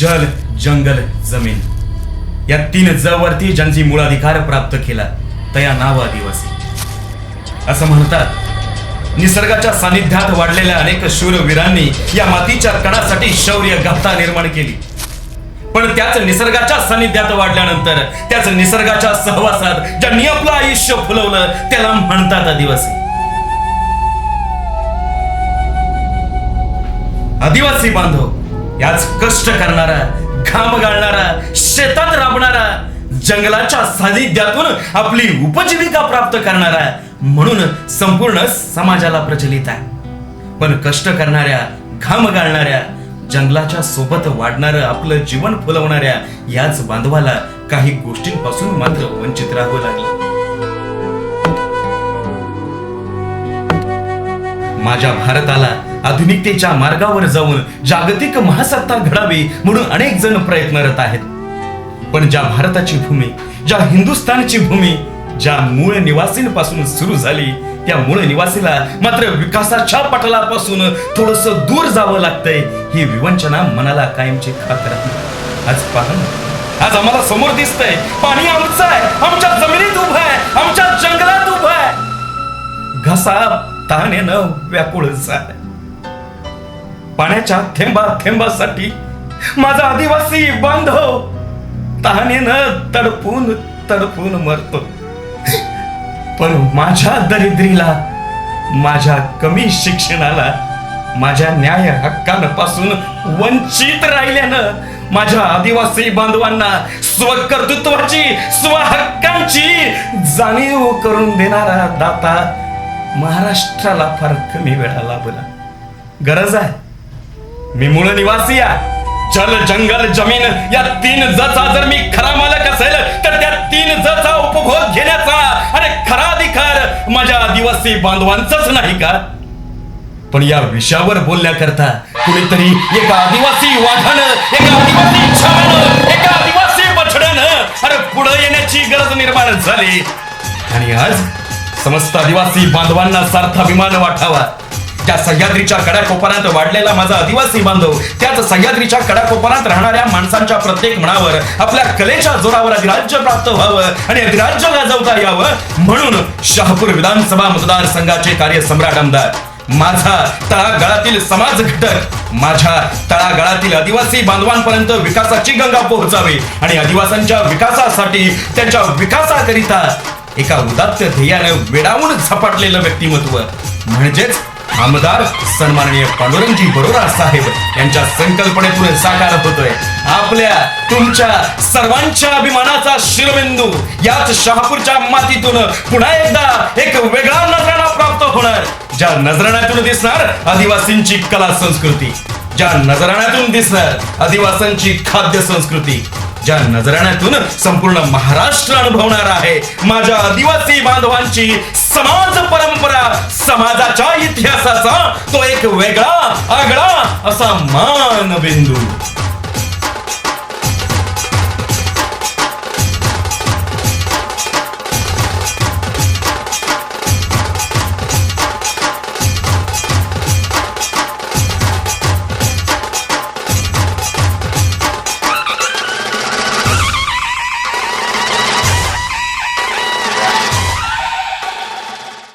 जल जंगल जमीन. या तीन जवरती ज्यांची मूळाधिकार प्राप्त केला तया नाव आदिवासी. असं म्हणतात. निसर्गाच्या सानिध्यात वाढलेल्या अनेक शूरवीरांनी या मातीच्या कणासाठी शौर्य गप्ता निर्माण केली. पण त्याच निसर्गाच्या सानिध्यात वाढल्यानंतर त्याच निसर्गाच्या सहवासात ज्यांनी आपलं आयुष्य फुलवलं त्याला म्हणतात आदिवासी. आदिवासी बांधव याच कष्ट करणारा घाम गाळणारा शेतात राबणारा जंगलाच्या सानिध्यातून आपली उपजीविका प्राप्त करणारा म्हणून संपूर्ण समाजाला प्रचलित आहे. पण कष्ट करणाऱ्या घाम गाळणाऱ्या जंगलाच्या सोबत वाढणारं आपलं जीवन फुलवणाऱ्या याच बांधवाला काही गोष्टींपासून मात्र वंचित राहावं लागलं. माझ्या भारताला आधुनिकतेच्या मार्गावर जाऊन जागतिक महासत्ता घडावी म्हणून अनेक जण प्रयत्नरत आहेत. पण ज्या भारताची भूमी ज्या हिंदुस्थानची भूमी ज्या मूळ निवासींपासून सुरू झाली त्या मूळ निवासीला मात्र विकासाच्या पटलापासून थोडस दूर जावं लागतंय ही विवंचना मनाला कायमची खात राहते आज पहा आज आम्हाला समोर दिसतंय पाणी आमचं आहे आमच्या जमिनीत उभं आहे आमच्या जंगलात उभं आहे. घसा तहानेनं व्याकुळ झालाय पाण्याच्या थेंबा थेंबासाठी माझा आदिवासी बांधव तहानेनं तडपून तडपून मरतो. पण माझ्या दरिद्रीला माझ्या कमी शिक्षणाला माझ्या न्याय हक्कांपासून वंचित राहिल्यानं माझ्या आदिवासी बांधवांना स्वकर्तृत्वाची स्वहक्कांची जाणीव करून देणारा दाता महाराष्ट्राला फार कमी वेळा लाभला. गरज आहे. मी मूळ निवासी आहे. जल जंगल जमीन या तीन जचा जर मी खरा मालक असेल तर त्या तीन जचा उपभोग घेण्याचा अरे खरा अधिकार माझ्या आदिवासी बांधवांचाच नाही का? पण या विषयावर बोलण्याकरता कुणीतरी एका आदिवासी वाघानं एका आदिवासी छावानं एका आदिवासी बछड्यानं अरे पुढे येण्याची गरज निर्माण झाली. आणि आज समस्त आदिवासी बांधवांना सार्थाभिमान वाटावा. त्या सह्याद्रीच्या कडाकोपरात वाढलेला माझा आदिवासी बांधव त्याच सह्याद्रीच्या कडाकोपरात राहणाऱ्या माणसांच्या प्रत्येक मनावर आपल्या कलेच्या जोरावर अधिराज्य प्राप्त व्हावं आणि अधिराज्य गाजवता यावं म्हणून शहापूर विधानसभा मतदारसंघाचे कार्य सम्राट आमदार माझा तळागाळातील समाज घटक माझ्या तळागाळातील आदिवासी बांधवांपर्यंत विकासाची गंगा पोहोचावी आणि आदिवासांच्या विकासासाठी त्यांच्या विकासाकरिता एका उदात्त ध्येयाने वेडावून झपाटलेलं व्यक्तिमत्व. म्हणजेच आमदार सन्माननीय पांडुरंगजी बरोरा साहेब यांच्या संकल्पनेतून साकार होतोय. आपल्या तुमच्या सर्वांच्या अभिमानाचा शिरबिंदू याच शहापूरच्या मातीतून पुन्हा एकदा एक वेगळा नजराणा प्राप्त होणार. ज्या नजराण्यातून दिसणार आदिवासींची कला संस्कृती ज्या नजराण्यातून दिसणार आदिवासांची खाद्य संस्कृती ज्या नजराण्यातून संपूर्ण महाराष्ट्र अनुभवणार आहे माझ्या आदिवासी बांधवांची समाज परंपरा समाजाच्या इतिहासाचा तो एक वेगळा आगळा असा मान बिंदू